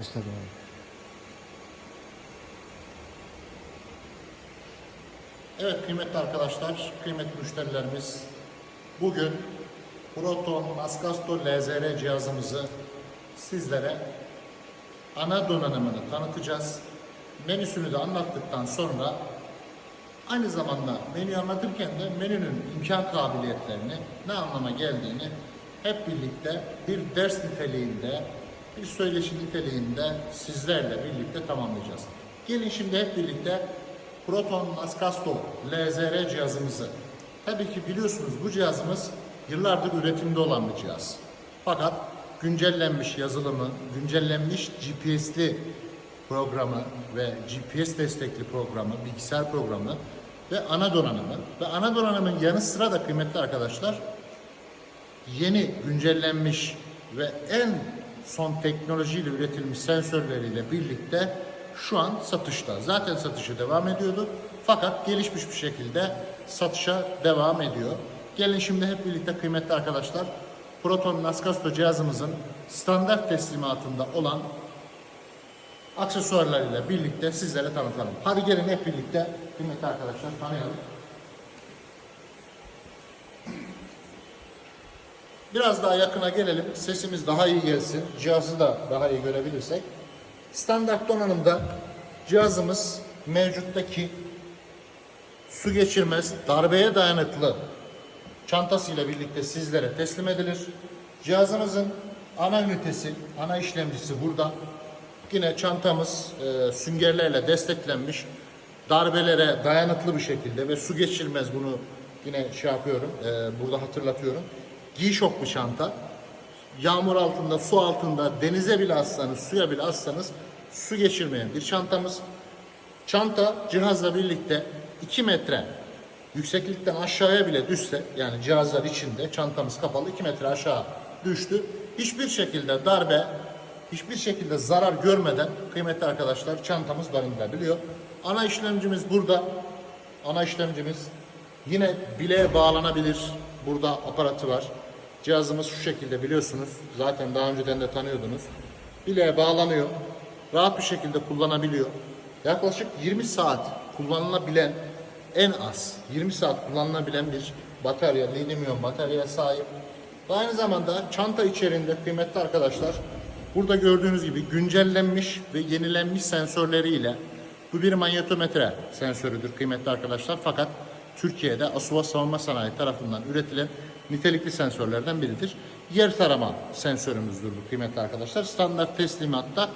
Başladı. Evet kıymetli arkadaşlar, kıymetli müşterilerimiz bugün Proton Mascasto LZR cihazımızı sizlere ana donanımını tanıtacağız. Menüsünü de anlattıktan sonra aynı zamanda menüyü anlatırken de menünün imkan kabiliyetlerini ne anlama geldiğini hep birlikte bir ders niteliğinde, bir söyleşi niteliğinde sizlerle birlikte tamamlayacağız. Gelin şimdi hep birlikte Proton Mascasto LZR cihazımızı tabii ki biliyorsunuz bu cihazımız yıllardır üretimde olan bir cihaz. Fakat güncellenmiş yazılımı, güncellenmiş GPS'li programı ve GPS destekli programı, bilgisayar programı ve ana donanımı ve ana donanımın yanı sıra da kıymetli arkadaşlar yeni güncellenmiş ve en son teknolojiyle üretilmiş sensörleriyle birlikte şu an satışta. Zaten satışı devam ediyordu. Fakat gelişmiş bir şekilde satışa devam ediyor. Gelin şimdi hep birlikte kıymetli arkadaşlar Proton Nascasto cihazımızın standart teslimatında olan aksesuarlarıyla birlikte sizlere tanıtalım. Hadi gelin hep birlikte kıymetli arkadaşlar tanıyalım. Biraz daha yakına gelelim. Sesimiz daha iyi gelsin. Cihazı da daha iyi görebilirsek. Standart donanımda cihazımız mevcuttaki su geçirmez, darbeye dayanıklı çantasıyla birlikte sizlere teslim edilir. Cihazımızın ana ünitesi, ana işlemcisi burada. Yine çantamız e, süngerlerle desteklenmiş. Darbelere dayanıklı bir şekilde ve su geçirmez bunu yine şey yapıyorum, e, burada hatırlatıyorum. Şok bir çanta. Yağmur altında, su altında, denize bile atsanız, suya bile atsanız su geçirmeyen bir çantamız. Çanta cihazla birlikte 2 metre yükseklikten aşağıya bile düşse yani cihazlar içinde çantamız kapalı 2 metre aşağı düştü. Hiçbir şekilde darbe, hiçbir şekilde zarar görmeden kıymetli arkadaşlar çantamız barındırabiliyor. Ana işlemcimiz burada. Ana işlemcimiz yine bileğe bağlanabilir. Burada aparatı var. Cihazımız şu şekilde biliyorsunuz. Zaten daha önceden de tanıyordunuz. Bileğe bağlanıyor. Rahat bir şekilde kullanabiliyor. Yaklaşık 20 saat kullanılabilen en az 20 saat kullanılabilen bir batarya, lityum bataryaya sahip. Aynı zamanda çanta içerisinde kıymetli arkadaşlar burada gördüğünüz gibi güncellenmiş ve yenilenmiş sensörleriyle bu bir manyetometre sensörüdür kıymetli arkadaşlar. Fakat Türkiye'de Asuva Savunma Sanayi tarafından üretilen nitelikli sensörlerden biridir. Yer tarama sensörümüzdür bu kıymetli arkadaşlar. Standart teslimatta